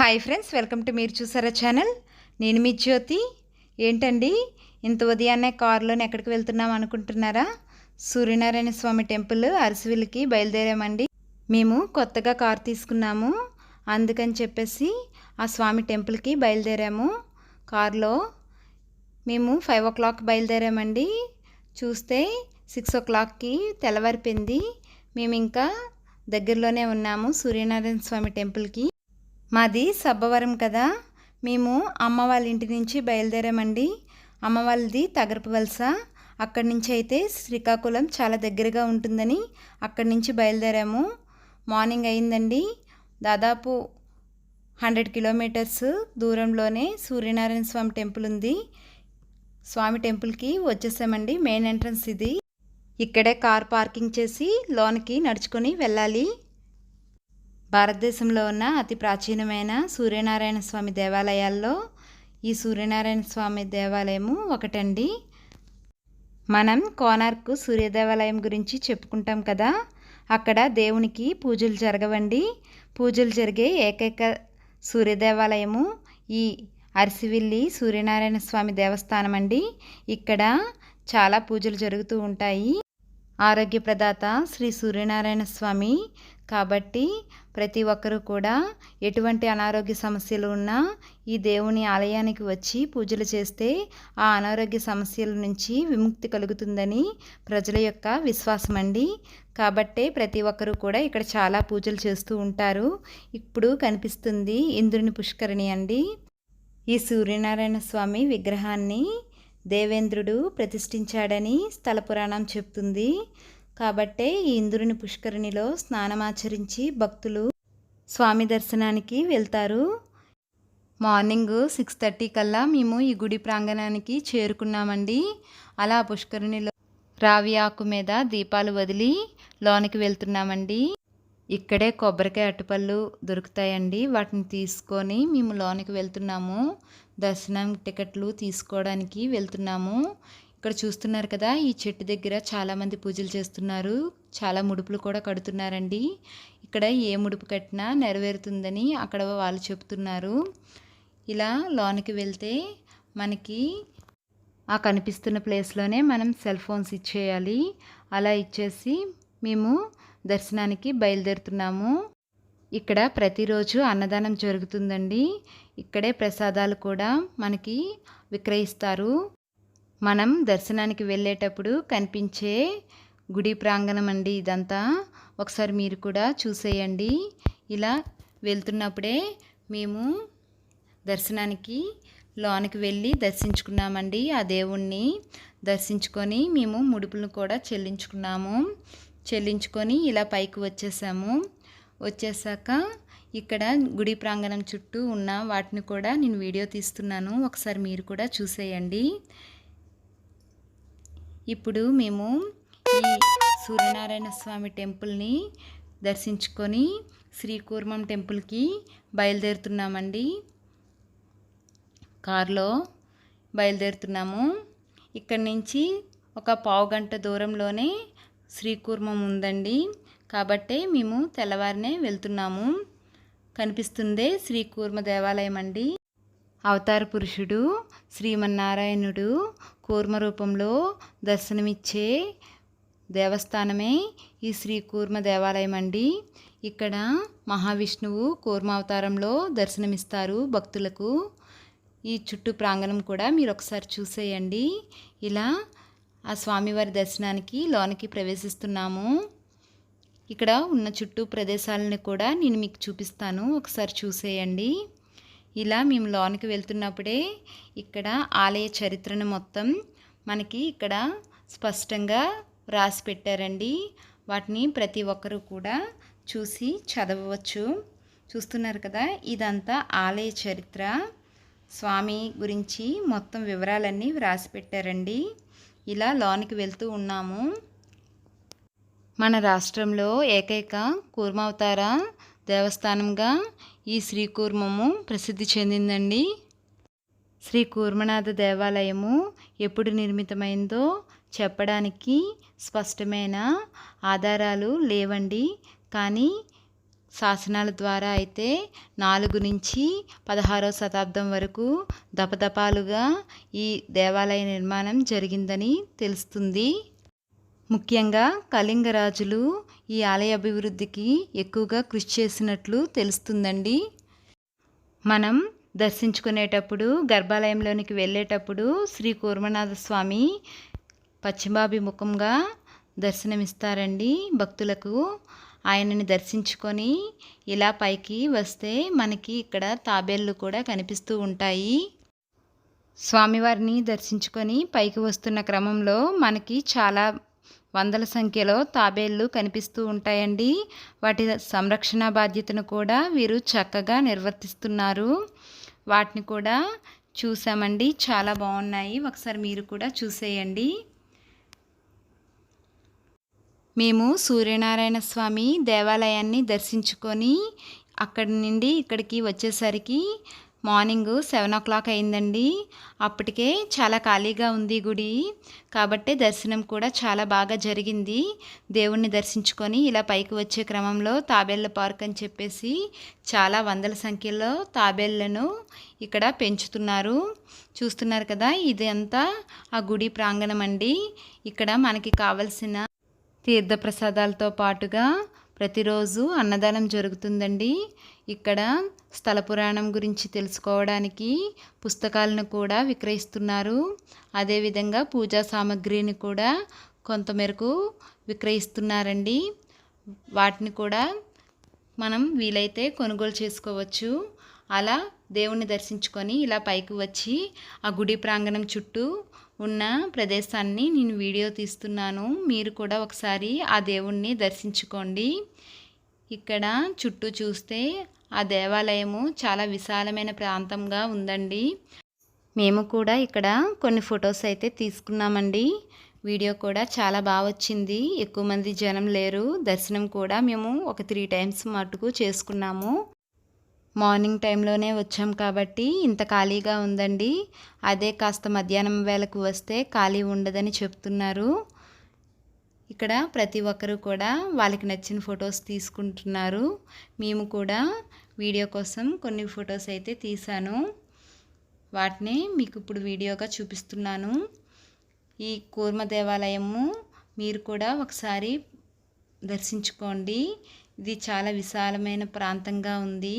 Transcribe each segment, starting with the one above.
Hi friends welcome to మీరు చూసారా channel నేను మీ జ్యోతి. ఏంటండి? ఇంత ఉదయాన్నే కారులోనే ఎక్కడికి వెళ్తున్నాం అనుకుంటున్నారా? సూర్యనారాయణ స్వామి టెంపుల్ అరసివిల్కి బయలుదేరామండి. మేము కొత్తగా కారు తీసుకున్నాము. అందుకని చెప్పేసి ఆ స్వామి టెంపుల్కి బయలుదేరాము. కారులో మేము ఫైవ్ ఓ క్లాక్ బయలుదేరామండి. చూస్తే సిక్స్ ఓ క్లాక్కి తెల్లవారిపోయింది మేము ఇంకా దగ్గరలోనే ఉన్నాము సూర్యనారాయణ స్వామి టెంపుల్కి. మాది సబ్బవరం కదా. మేము అమ్మ వాళ్ళ ఇంటి నుంచి బయలుదేరామండి. అమ్మ వాళ్ళది తగరపు వలస. అక్కడి నుంచి అయితే శ్రీకాకుళం చాలా దగ్గరగా ఉంటుందని అక్కడి నుంచి బయలుదేరాము. మార్నింగ్ అయిందండి. దాదాపు హండ్రెడ్ కిలోమీటర్స్ దూరంలోనే సూర్యనారాయణ స్వామి టెంపుల్ ఉంది. స్వామి టెంపుల్కి వచ్చేసామండి. మెయిన్ ఎంట్రన్స్ ఇది. ఇక్కడే కార్ పార్కింగ్ చేసి లోనికి నడుచుకొని వెళ్ళాలి. భారతదేశంలో ఉన్న అతి ప్రాచీనమైన సూర్యనారాయణ స్వామి దేవాలయాల్లో ఈ సూర్యనారాయణ స్వామి దేవాలయము ఒకటండి. మనం కోనార్క్ సూర్య దేవాలయం గురించి చెప్పుకుంటాం కదా అక్కడ దేవునికి పూజలు జరగవండి. పూజలు జరిగే ఏకైక సూర్య దేవాలయము ఈ అరిసివిల్లి సూర్యనారాయణ స్వామి దేవస్థానం అండి ఇక్కడ చాలా పూజలు జరుగుతూ ఉంటాయి. ఆరోగ్య ప్రదాత శ్రీ సూర్యనారాయణ స్వామి. కాబట్టి ప్రతి ఒక్కరూ కూడా ఎటువంటి అనారోగ్య సమస్యలు ఉన్నా ఈ దేవుని ఆలయానికి వచ్చి పూజలు చేస్తే ఆ అనారోగ్య సమస్యల నుంచి విముక్తి కలుగుతుందని ప్రజల యొక్క విశ్వాసం అండి. కాబట్టే ప్రతి ఒక్కరూ కూడా ఇక్కడ చాలా పూజలు చేస్తూ ఉంటారు. ఇప్పుడు కనిపిస్తుంది ఇంద్రుని పుష్కరిణి అండి. ఈ సూర్యనారాయణ స్వామి విగ్రహాన్ని దేవేంద్రుడు ప్రతిష్ఠించాడని స్థల పురాణం చెప్తుంది. కాబట్టే ఈ ఇంద్రుని పుష్కరిణిలో స్నానమాచరించి భక్తులు స్వామి దర్శనానికి వెళ్తారు. మార్నింగ్ సిక్స్ థర్టీ కల్లా మేము ఈ గుడి ప్రాంగణానికి చేరుకున్నామండి. అలా పుష్కరిణిలో రావి ఆకు మీద దీపాలు వదిలి లోనికి వెళ్తున్నామండి. ఇక్కడే కొబ్బరికాయ అట్టుపళ్ళు దొరుకుతాయండి. వాటిని తీసుకొని మేము లోనికి వెళ్తున్నాము. దర్శనం టికెట్లు తీసుకోవడానికి వెళ్తున్నాము. ఇక్కడ చూస్తున్నారు కదా ఈ చెట్టు దగ్గర చాలామంది పూజలు చేస్తున్నారు. చాలా ముడుపులు కూడా కడుతున్నారండి. ఇక్కడ ఏ ముడుపు కట్టినా నెరవేరుతుందని అక్కడ వాళ్ళు చెప్తున్నారు. ఇలా లోనికి వెళ్తే మనకి ఆ కనిపిస్తున్న ప్లేస్లోనే మనం సెల్ ఫోన్స్ ఇచ్చేయాలి. అలా ఇచ్చేసి మేము దర్శనానికి బయలుదేరుతున్నాము. ఇక్కడ ప్రతిరోజు అన్నదానం జరుగుతుందండి. ఇక్కడే ప్రసాదాలు కూడా మనకి విక్రయిస్తారు. మనం దర్శనానికి వెళ్ళేటప్పుడు కనిపించే గుడి ప్రాంగణం అండి ఇదంతా. ఒకసారి మీరు కూడా చూసేయండి. ఇలా వెళ్తున్నప్పుడే మేము దర్శనానికి లోనికి వెళ్ళి దర్శించుకున్నామండి. ఆ దేవుణ్ణి దర్శించుకొని మేము ముడుపులను కూడా చెల్లించుకున్నాము. చెల్లించుకొని ఇలా పైకి వచ్చేసాము. వచ్చేసాక ఇక్కడ గుడి ప్రాంగణం చుట్టూ ఉన్న వాటిని కూడా నేను వీడియో తీస్తున్నాను. ఒకసారి మీరు కూడా చూసేయండి. ఇప్పుడు మేము ఈ సూర్యనారాయణ స్వామి టెంపుల్ని దర్శించుకొని శ్రీకూర్మం టెంపుల్కి బయలుదేరుతున్నామండి. కారులో బయలుదేరుతున్నాము. ఇక్కడి నుంచి ఒక పావు గంట దూరంలోనే శ్రీకూర్మం ఉందండి. కాబట్టే మేము తెల్లవారినే వెళ్తున్నాము. కనిపిస్తుందే శ్రీకూర్మ దేవాలయం అండి. అవతార పురుషుడు శ్రీమన్నారాయణుడు కూర్మ రూపంలో దర్శనమిచ్చే దేవస్థానమే ఈ శ్రీ కూర్మ దేవాలయం అండి. ఇక్కడ మహావిష్ణువు కూర్మ అవతారంలో దర్శనమిస్తారు భక్తులకు. ఈ చుట్టూ ప్రాంగణం కూడా మీరు ఒకసారి చూసేయండి. ఇలా ఆ స్వామివారి దర్శనానికి లోనికి ప్రవేశిస్తున్నాము. ఇక్కడ ఉన్న చుట్టూ ప్రదేశాలను కూడా నేను మీకు చూపిస్తాను. ఒకసారి చూసేయండి. ఇలా మేము లోనికి వెళ్తున్నప్పుడే ఇక్కడ ఆలయ చరిత్రను మొత్తం మనకి ఇక్కడ స్పష్టంగా రాసి పెట్టారండి. వాటిని ప్రతి ఒక్కరూ కూడా చూసి చదవవచ్చు. చూస్తున్నారు కదా ఇదంతా ఆలయ చరిత్ర. స్వామి గురించి మొత్తం వివరాలన్నీ వ్రాసి పెట్టారండి. ఇలా లోనికి వెళ్తూ ఉన్నాము. మన రాష్ట్రంలో ఏకైక కూర్మావతార దేవస్థానంగా ఈ శ్రీ కూర్మము ప్రసిద్ధి చెందిందండి. శ్రీ కూర్మనాథ దేవాలయము ఎప్పుడు నిర్మితమైందో చెప్పడానికి స్పష్టమైన ఆధారాలు లేవండి. కానీ శాసనాల ద్వారా అయితే నాలుగు నుంచి పదహారవ శతాబ్దం వరకు దపదపాలుగా ఈ దేవాలయ నిర్మాణం జరిగిందని తెలుస్తుంది. ముఖ్యంగా కళింగరాజులు ఈ ఆలయ అభివృద్ధికి ఎక్కువగా కృషి చేసినట్లు తెలుస్తుందండి. మనం దర్శించుకునేటప్పుడు గర్భాలయంలోనికి వెళ్ళేటప్పుడు శ్రీ కూర్మనాథ స్వామి పశ్చిమాభిముఖంగా దర్శనమిస్తారండి భక్తులకు. ఆయనని దర్శించుకొని ఇలా పైకి వస్తే మనకి ఇక్కడ తాబేళ్ళు కూడా కనిపిస్తూ ఉంటాయి. స్వామివారిని దర్శించుకొని పైకి వస్తున్న క్రమంలో మనకి చాలా వందల సంఖ్యలో తాబేళ్ళు కనిపిస్తూ ఉంటాయండి. వాటి సంరక్షణ బాధ్యతను కూడా వీరు చక్కగా నిర్వర్తిస్తున్నారు. వాటిని కూడా చూసామండి. చాలా బాగున్నాయి. ఒకసారి మీరు కూడా చూసేయండి. మేము సూర్యనారాయణ స్వామి దేవాలయాన్ని దర్శించుకొని అక్కడి నుండి ఇక్కడికి వచ్చేసరికి మార్నింగ్ సెవెన్ ఓ క్లాక్ అయిందండి. అప్పటికే చాలా ఖాళీగా ఉంది గుడి. కాబట్టి దర్శనం కూడా చాలా బాగా జరిగింది. దేవుణ్ణి దర్శించుకొని ఇలా పైకి వచ్చే క్రమంలో తాబేళ్ళ పార్క్ అని చెప్పేసి చాలా వందల సంఖ్యలో తాబేళ్ళను ఇక్కడ పెంచుతున్నారు. చూస్తున్నారు కదా ఇది అంతా ఆ గుడి ప్రాంగణం అండి. ఇక్కడ మనకి కావలసిన తీర్థప్రసాదాలతో పాటుగా ప్రతిరోజు అన్నదానం జరుగుతుందండి. ఇక్కడ స్థల పురాణం గురించి తెలుసుకోవడానికి పుస్తకాలను కూడా విక్రయిస్తున్నారు. అదేవిధంగా పూజా సామాగ్రిని కూడా కొంతమేరకు విక్రయిస్తున్నారండి. వాటిని కూడా మనం వీలైతే కొనుగోలు చేసుకోవచ్చు. అలా దేవుణ్ణి దర్శించుకొని ఇలా పైకి వచ్చి ఆ గుడి ప్రాంగణం చుట్టూ ఉన్న ప్రదేశాన్ని నేను వీడియో తీస్తున్నాను. మీరు కూడా ఒకసారి ఆ దేవుణ్ణి దర్శించుకోండి. ఇక్కడ చుట్టూ చూస్తే ఆ దేవాలయము చాలా విశాలమైన ప్రాంతంగా ఉందండి. మేము కూడా ఇక్కడ కొన్ని ఫొటోస్ అయితే తీసుకున్నామండి. వీడియో కూడా చాలా బాగా వచ్చింది. ఎక్కువ మంది జనం లేరు. దర్శనం కూడా మేము ఒక త్రీ టైమ్స్ మటుకు చేసుకున్నాము. మార్నింగ్ టైంలోనే వచ్చాం కాబట్టి ఇంత ఖాళీగా ఉందండి. అదే కాస్త మధ్యాహ్నం వేళకు వస్తే ఖాళీ ఉండదని చెప్తున్నారు. ఇక్కడ ప్రతి ఒక్కరూ కూడా వాళ్ళకి నచ్చిన ఫొటోస్ తీసుకుంటున్నారు. మేము కూడా వీడియో కోసం కొన్ని ఫొటోస్ అయితే తీశాను. వాటిని మీకు ఇప్పుడు వీడియోగా చూపిస్తున్నాను. ఈ కూర్మ దేవాలయము మీరు కూడా ఒకసారి దర్శించుకోండి. ఇది చాలా విశాలమైన ప్రాంతంగా ఉంది.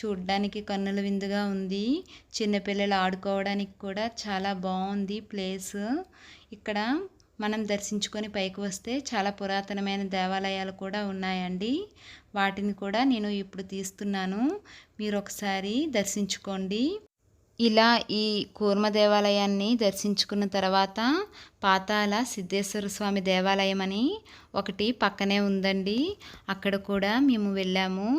చూడ్డానికి కన్నుల విందుగా ఉంది. చిన్నపిల్లలు ఆడుకోవడానికి కూడా చాలా బాగుంది ప్లేస్. ఇక్కడ మనం దర్శించుకొని పైకి వస్తే చాలా పురాతనమైన దేవాలయాలు కూడా ఉన్నాయండి. వాటిని కూడా నేను ఇప్పుడు తీస్తున్నాను. మీరు ఒకసారి దర్శించుకోండి. ఇలా ఈ కూర్మ దేవాలయాన్ని దర్శించుకున్న తర్వాత పాతాల సిద్ధేశ్వర స్వామి దేవాలయం అని ఒకటి పక్కనే ఉందండి. అక్కడ కూడా మేము వెళ్ళాము.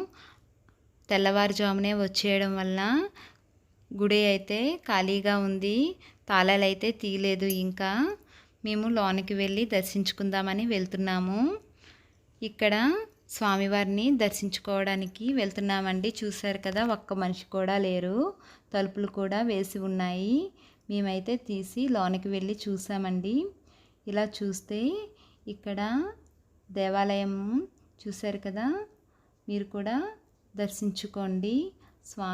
తెల్లవారుజామునే వచ్చేయడం వల్ల గుడి అయితే ఖాళీగా ఉంది. తాళాలు అయితే తీయలేదు ఇంకా. మేము లోనికి వెళ్ళి దర్శించుకుందామని వెళ్తున్నాము. ఇక్కడ స్వామివారిని దర్శించుకోవడానికి వెళ్తున్నామండి. చూశారు కదా ఒక్క మనిషి కూడా లేరు. తలుపులు కూడా వేసి ఉన్నాయి. మేమైతే తీసి లోనికి వెళ్ళి చూసామండి ఇలా చూస్తే ఇక్కడ దేవాలయం చూశారు కదా మీరు కూడా దర్శించుకోండి. స్వామి